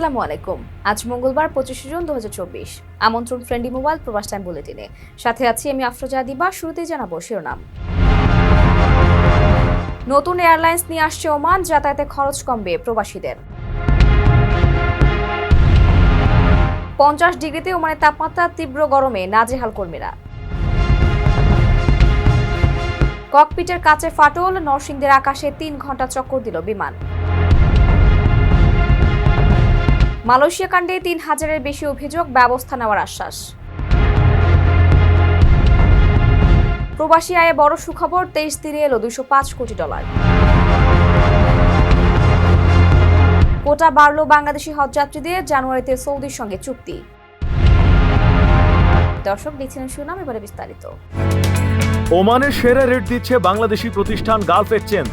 আসসালামু আলাইকুম। আজ মঙ্গলবার পঁচিশে জুন দু আমন্ত্রণ ফ্রেন্ডলি মোবাইল প্রবাস টাইম বুলেটিনে। সাথে আছি আমি আফরোজা দিবা শুরুতেই জানাব শিরোনাম। নতুন এয়ারলাইন্স নিয়ে আসছে ওমান, যাতায়াতে খরচ কমবে প্রবাসীদের। পঞ্চাশ ডিগ্রিতে ওমানের তাপমাত্রা তীব্র গরমে নাজেহাল কর্মীরা। ককপিটের কাছে ফাটল, নরসিংদের আকাশে তিন ঘণ্টা চক্কর দিল বিমান। মালয়েশিয়া কাণ্ডে তিন হাজারের বেশি অভিযোগ ব্যবস্থা নেওয়ার আশ্বাস। প্রবাসী আয়ে বড় সুখবর, তেইশ দিনে এলো দুশো পাঁচ কোটি ডলার। কোটা বাড়ল বাংলাদেশি হজযাত্রীদের, জানুয়ারিতে সৌদির সঙ্গে চুক্তি। দর্শক দেখছিলেন শুনাম এবারে বিস্তারিত। ওমানের সেরা রেট দিচ্ছে বাংলাদেশি প্রতিষ্ঠান গালফ এক্সচেঞ্জ।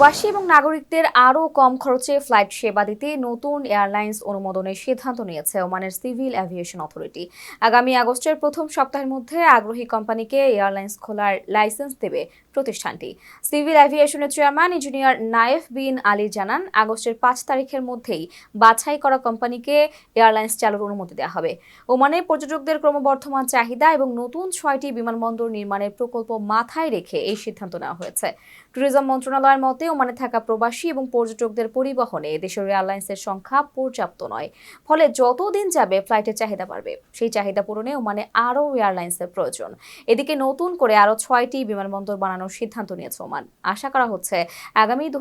প্রবাসী এবং নাগরিকদের আরও কম খরচে ফ্লাইট সেবা দিতে নতুন এয়ারলাইন্স অনুমোদনের সিদ্ধান্ত নিয়েছে ওমানের সিভিল অ্যাভিয়েশন অথরিটি। আগামী আগস্টের প্রথম সপ্তাহের মধ্যে আগ্রহী কোম্পানিকে এয়ারলাইন্স খোলার লাইসেন্স দেবে প্রতিষ্ঠানটি। Civil অ্যাভিয়েশনের chairman engineer Nayef bin Ali জানান, আগস্টের পাঁচ তারিখের মধ্যেই বাছাই করা কোম্পানিকে এয়ারলাইন্স চালুর অনুমতি দেওয়া হবে। ওমানে পর্যটকদের ক্রমবর্ধমান চাহিদা এবং নতুন ছয়টি বিমানবন্দর নির্মাণের প্রকল্প মাথায় রেখে এই সিদ্ধান্ত নেওয়া হয়েছে। ট্যুরিজম মন্ত্রণালয়ের মতে ওমানে থাকা প্রবাসী এবং পর্যটকদের পরিবহনে দেশের এয়ারলাইন্সের সংখ্যা পর্যাপ্ত নয়। ফলে যত দিন যাবে ফ্লাইটের চাহিদা বাড়বে। সেই চাহিদা পূরণে ওমানে আরও এয়ারলাইন্সের প্রয়োজন। এদিকে নতুন করে আরও ছয়টি বিমানবন্দর বানানোর সিদ্ধান্ত নিয়েছে ওমান। আশা করা হচ্ছে আগামী দু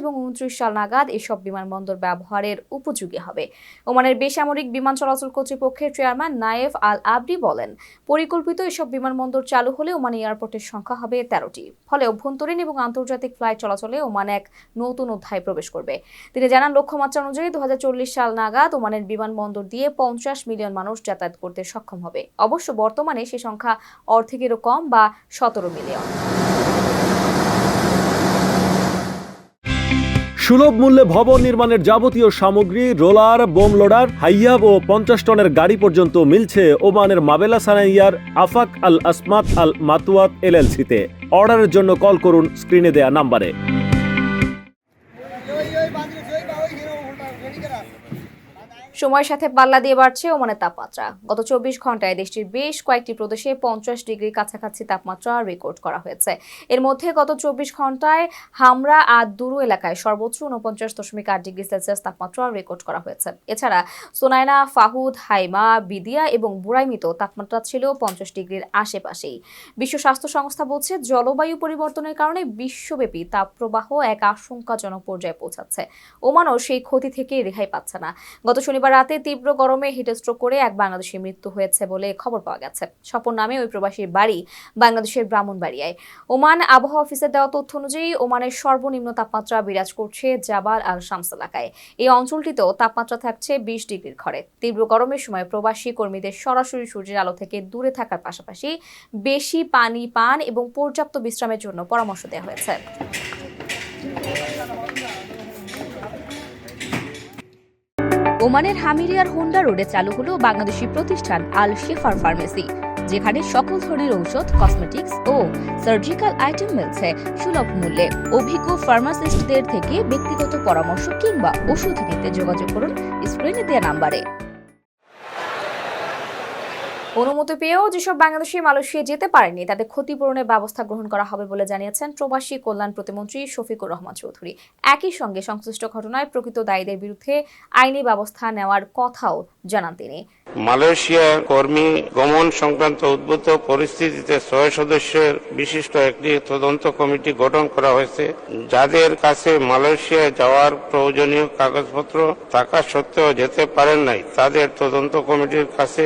এবং উনত্রিশ সাল নাগাদ এসব বিমানবন্দর ব্যবহারের উপযোগী হবে। ওমানের বেসামরিক বিমান চলাচল কর্তৃপক্ষের চেয়ারম্যান নায়েফ আল আবরি বলেন, পরিকল্পিত এসব বিমানবন্দর চালু হলে ওমান এয়ারপোর্টের সংখ্যা হবে তেরোটি। ফলে অভ্যন্তরীণ এবং আন্তর্জাতিক ফ্লাইট চলাচলে ওমান এক নতুন অধ্যায় প্রবেশ করবে। তিনি জানান, লক্ষ্যমাত্রা অনুযায়ী দু সাল নাগাদ ওমানের বিমানবন্দর দিয়ে পঞ্চাশ মিলিয়ন মানুষ যাতায়াত করতে সক্ষম হবে। অবশ্য বর্তমানে সে সংখ্যা অর্ধেকেরও কম বা সতেরো মিলিয়ন। সুলভ মূল্যে ভবন নির্মাণের যাবতীয় সামগ্রী, রোলার, বোম লোডার, হাইয়াব ও পঞ্চাশ টনের গাড়ি পর্যন্ত মিলছে ওমানের মাবেলা সানাইয়ার আফাক আল আসমাত আল মাতুয়াত এলএলসিতে অর্ডারের জন্য কল করুন স্ক্রিনে দেয়া নাম্বারে। সময়ের সাথে পাল্লা দিয়ে বাড়ছে ওমানের তাপমাত্রা। গত চব্বিশ ঘন্টায় দেশটির বেশ কয়েকটি প্রদেশে পঞ্চাশ ডিগ্রি কাছাকাছি তাপমাত্রা রেকর্ড করা হয়েছে। এর মধ্যে গত চব্বিশ ঘন্টায় হামরা আর দুরু এলাকায় সর্বোচ্চ উনপঞ্চাশ দশমিক আট ডিগ্রি সেলসিয়াস তাপমাত্রা রেকর্ড করা হয়েছে। এছাড়া সোনাইনা, ফাহুদ, হাইমা, বিদিয়া এবং বুড়াইমিত তাপমাত্রা ছিল পঞ্চাশ ডিগ্রির আশেপাশেই। বিশ্ব স্বাস্থ্য সংস্থা বলছে, জলবায়ু পরিবর্তনের কারণে বিশ্বব্যাপী তাপপ্রবাহ এক আশঙ্কাজনক পর্যায়ে পৌঁছাচ্ছে। ওমানও সেই ক্ষতি থেকে রেহাই পাচ্ছে না। গত শনিবার রাতে তীব্র গরমে হিটস্ট্রোক করে এক বাংলাদেশির মৃত্যু হয়েছে বলে খবর পাওয়া গেছে। স্বপন নামে ওই প্রবাসীর বাড়ি বাংলাদেশের ব্রাহ্মণবাড়িয়ায়। ওমান আবহাওয়া অফিসের দেওয়া তথ্য অনুযায়ী ওমানের সর্বনিম্ন তাপমাত্রা বিরাজ করছে জাবাল আল শামস এলাকায়। এই অঞ্চলটিতেও তাপমাত্রা থাকছে বিশ ডিগ্রির ঘরে। তীব্র গরমের সময় প্রবাসী কর্মীদের সরাসরি সূর্যের আলো থেকে দূরে থাকার পাশাপাশি বেশি পানি পান এবং পর্যাপ্ত বিশ্রামের জন্য পরামর্শ দেওয়া হয়েছে। ওমানের হামিরিয়ার হোন্ডা রোডে চালু হলো বাংলাদেশি প্রতিষ্ঠান আল শেফার ফার্মেসি, যেখানে সকল ধরনের ঔষধ, কসমেটিক্স ও সার্জিক্যাল আইটেম মিলছে সুলভ মূল্যে। অভিজ্ঞ ফার্মাসিস্টদের থেকে ব্যক্তিগত পরামর্শ কিংবা ওষুধ নিতে যোগাযোগ করুন স্ক্রিনে দেওয়া নাম্বারে। অনুমতি পেয়েও যেসব বাংলাদেশি মালয়েশিয়া যেতে পারেনি, তাদের ক্ষতিপূরণের ব্যবস্থা গ্রহণ করা হবে বলে জানিয়েছেন প্রবাসী কল্যাণ প্রতিমন্ত্রী শফিকুর রহমান চৌধুরী। একই সঙ্গে সংশ্লিষ্ট ঘটনায় প্রকৃত দায়ীদের বিরুদ্ধে আইনি ব্যবস্থা নেওয়ার কথাও জানান তিনি। মালয়েশিয়া কর্মী গমন সংক্রান্ত উদ্ভূত পরিস্থিতিতে ছয় সদস্যের বিশিষ্ট একটি তদন্ত কমিটি গঠন করা হয়েছে, যাদের কাছে মালয়েশিয়ায় যাওয়ার প্রয়োজনীয় কাগজপত্র থাকা সত্ত্বেও যেতে পারেন নাই। তাদের তদন্ত কমিটির কাছে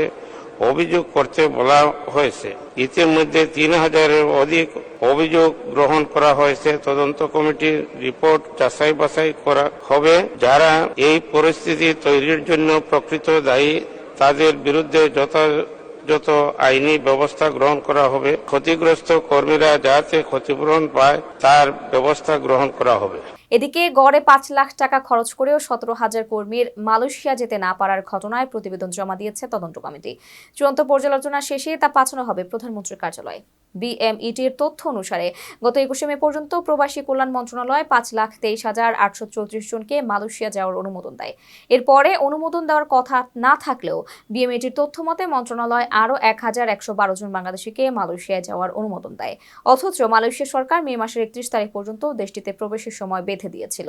অভিযোগ করতে বলা হয়েছে। ইতিমধ্যে তিন হাজারের অধিক অভিযোগ গ্রহণ করা হয়েছে। তদন্ত কমিটির রিপোর্ট যাচাই বাছাই করা হবে। যারা এই পরিস্থিতি তৈরির জন্য প্রকৃত দায়ী, তাদের বিরুদ্ধে যথাযথ আইনি ব্যবস্থা গ্রহণ করা হবে। ক্ষতিগ্রস্ত কর্মীরা যাতে ক্ষতিপূরণ পায়, তার ব্যবস্থা গ্রহণ করা হবে। এদিকে গড়ে পাঁচ লাখ টাকা খরচ করেও সতেরো হাজার কর্মীর মালয়েশিয়া যেতে না পারার ঘটনায় প্রতিবেদন জমা দিয়েছে তদন্ত কমিটি। চূড়ান্ত পর্যালোচনা শেষে তা পাঠানো হবে প্রধানমন্ত্রীর কার্যালয়ে। বিএমইটির তথ্য অনুসারে, গত একুশে মে পর্যন্ত প্রবাসী কল্যাণ মন্ত্রণালয় পাঁচ লাখ তেইশ হাজার আটশো চৌত্রিশ জনকে মালয়েশিয়া যাওয়ার অনুমোদন দেয়। এরপরে অনুমোদন দেওয়ার কথা না থাকলেও বিএমইটির তথ্য মতে মন্ত্রণালয় আরও এক হাজার একশো বারো জন বাংলাদেশিকে মালয়েশিয়ায় যাওয়ার অনুমোদন দেয়। অথচ মালয়েশিয়া সরকার মে মাসের একত্রিশ তারিখ পর্যন্ত দেশটিতে প্রবেশের সময় বেঁধে দিয়েছিল।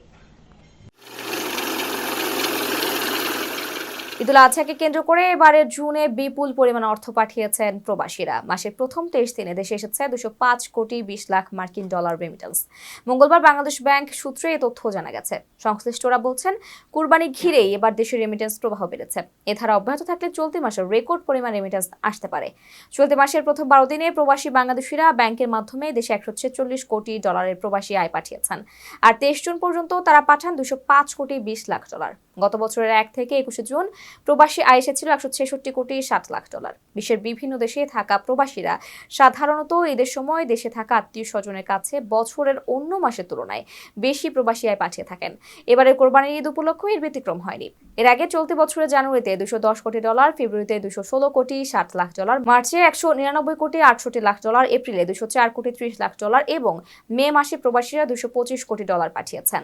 ঈদুল আজহাকে কেন্দ্র করে এবারে জুনে বিপুল পরিমাণ অর্থ পাঠিয়েছেন প্রবাসীরা। মাসের প্রথম তেইশ দিনে দেশে এসেছে দুশো পাঁচ কোটি বিশ লাখ মার্কিন ডলার রেমিটেন্স মঙ্গলবার বাংলাদেশ ব্যাংক সূত্রে এই তথ্য জানা গেছে। সংশ্লিষ্টরা বলছেন, কুরবানি ঘিরেই এবার দেশের রেমিটেন্স প্রবাহ বেড়েছে। এ ধারা অব্যাহত থাকলে চলতি মাসে রেকর্ড পরিমাণ রেমিটেন্স আসতে পারে। চলতি মাসের প্রথম বারো দিনে প্রবাসী বাংলাদেশিরা ব্যাংকের মাধ্যমে দেশে একশো ছেচল্লিশ কোটি ডলারের প্রবাসী আয় পাঠিয়েছেন। আর তেইশ জুন পর্যন্ত তারা পাঠান দুশো পাঁচ কোটি বিশ লাখ ডলার। গত বছরের এক থেকে একুশে জুন প্রবাসী আয় এসেছিল একশো ছেষট্টি কোটি ষাট লাখ ডলার। বিশ্বের বিভিন্ন দেশে থাকা প্রবাসীরা সাধারণত ঈদের সময় দেশে থাকা আত্মীয় স্বজনের কাছে বছরের অন্য মাসের তুলনায় বেশি প্রবাসী আয় পাঠিয়ে থাকেন। এবারে কোরবানির ঈদ উপলক্ষে এর ব্যতিক্রম হয়নি। এর আগে চলতি বছরের জানুয়ারিতে দুশো দশ কোটি ডলার, ফেব্রুয়ারিতে দুশো ষোলো কোটি ষাট লাখ ডলার, মার্চে একশো নিরানব্বই কোটি আটষট্টি লাখ ডলার, এপ্রিলে দুশো চার কোটি ত্রিশ লাখ ডলার এবং মে মাসে প্রবাসীরা দুশো পঁচিশ কোটি ডলার পাঠিয়েছেন।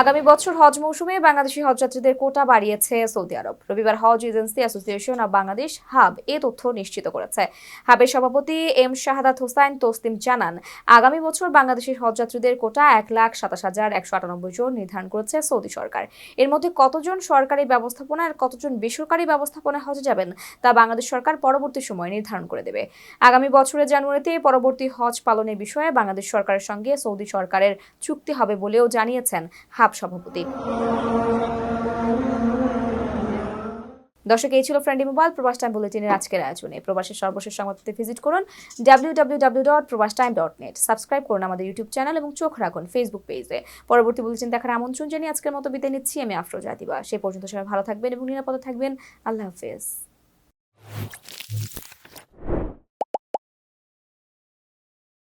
আগামী বছর হজ মৌসুমে বাংলাদেশি হজযাত্রীদের কোটা বাড়িয়েছে সৌদি আরব। রবিবার হজ agency association of Bangladesh, HAAB, এ তথ্য নিশ্চিত করেছে। হাবের সভাপতি এম শাহাদাত হোসাইন তসলিম জানান, আগামী বছর বাংলাদেশের হজযাত্রীদের কোটা এক লাখ সাতাশ হাজার একশো আটানব্বই জন নির্ধারণ করেছে সৌদি সরকার। এর মধ্যে কতজন সরকারি ব্যবস্থাপনা আর কতজন বেসরকারি ব্যবস্থাপনায় হজে যাবেন তা বাংলাদেশ সরকার পরবর্তী সময় নির্ধারণ করে দেবে। আগামী বছরের জানুয়ারিতে পরবর্তী হজ পালনের বিষয়ে বাংলাদেশ সরকারের সঙ্গে সৌদি সরকারের চুক্তি হবে বলেও জানিয়েছেন হাব। সভাপতি। দর্শক, এই ছিল ফ্রেন্ডি মোবাইল প্রবাস টাইম বুলেটিনের আজকের আয়োজনে। প্রবাসের সর্বশেষ সংবাদতে ভিজিট করুন W W W dot Probash time dot net subscribe করুন আমাদের ইউটিউব চ্যানেল এবং চোখ রাখুন ফেসবুক পেজে পরবর্তী বুলেটিন দেখার আমন্ত্রণ জানিয়ে আজকের মতো বিদায় নিচ্ছি। আমি আফরোজা দিবা সে পর্যন্ত সবাই ভালো থাকবেন এবং নিরাপদে থাকবেন। আল্লাহ হাফেজ।